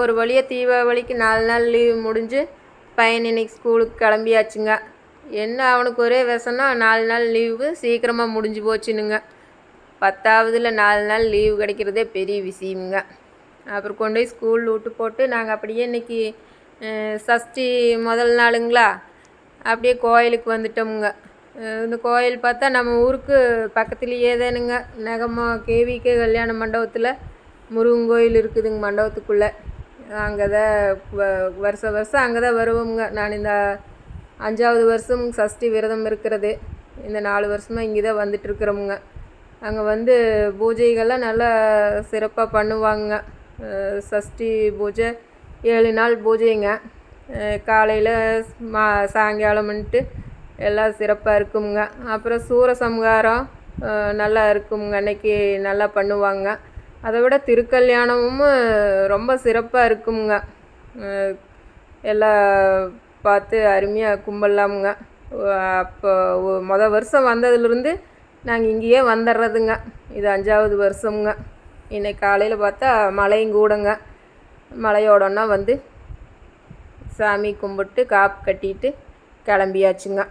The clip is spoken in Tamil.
ஒரு வழியாக தீபாவளிக்கு நாலு நாள் லீவ் முடிஞ்சு பையன் இன்னைக்கு ஸ்கூலுக்கு கிளம்பியாச்சுங்க. என்ன அவனுக்கு ஒரே விஷம்னா நாலு நாள் லீவு சீக்கிரமாக முடிஞ்சு போச்சுனுங்க பத்தாவதுல நாலு நாள் லீவு கிடைக்கிறதே பெரிய விஷயமுங்க. அப்புறம் கொண்டு போய் ஸ்கூல் விட்டு போட்டு நாங்கள் அப்படியே இன்னைக்கு சஷ்டி முதல் நாளுங்களா? அப்படியே கோயிலுக்கு வந்துட்டோமுங்க. இந்த கோயில் பார்த்தா நம்ம ஊருக்கு பக்கத்துலேயே தானுங்க. நெகமா கேவிகே கல்யாண மண்டபத்தில் முருகன் கோயில் இருக்குதுங்க மண்டபத்துக்குள்ளே. அங்கே தான் வ- வருஷம் வருஷம் அங்கே தான் வருவோங்க நான் இந்த அஞ்சாவது வருஷம் சஷ்டி விரதம் இருக்கிறது. இந்த நாலு வருஷமாக இங்கே தான் வந்துட்டுருக்குறோமுங்க. அங்கே வந்து பூஜைகள்லாம் நல்லா சிறப்பாக பண்ணுவாங்க. சஷ்டி பூஜை ஏழு நாள் பூஜைங்க. காலையில் மா சாயங்காலம்ன்ட்டு எல்லாம் சிறப்பாக இருக்குங்க அப்புறம் சூரசம்காரம் நல்லா இருக்குங்க அன்னைக்கு நல்லா பண்ணுவாங்க. அதை விட திருக்கல்யாணமும் ரொம்ப சிறப்பாக இருக்குங்க எல்லாம் பார்த்து அருமையாக கும்பிட்லாமுங்க அப்போ மொதல் வருஷம் வந்ததுலேருந்து நாங்கள் இங்கேயே வந்துடுறதுங்க இது அஞ்சாவது வருஷமுங்க. இன்னைக்கு காலையில் பார்த்தா மழையும் கூடங்க. மழையோடனா வந்து சாமி கும்பிட்டு காப்பு கட்டிட்டு கிளம்பியாச்சுங்க.